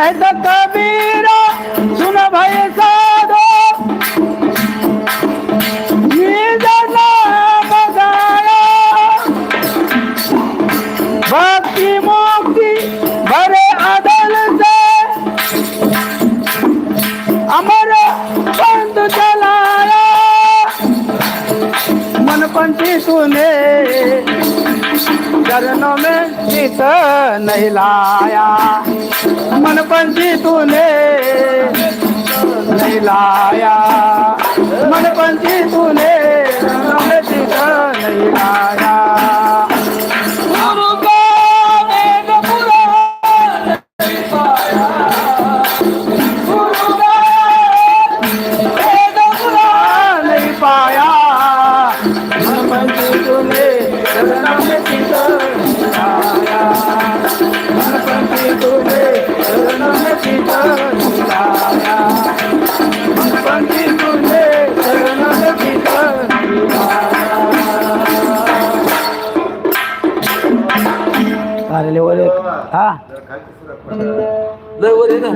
সাহেব কবির শুনো ভাই সাধু। ভক্তি মুক্তি ভরে আদল সে আমার পন্থ চলায় तूने चरणों में चित नहीं लाया। मन पंछी तूने नहीं लाया। मन पंछी तूने आलेले वर हा. लय वर आहे ना.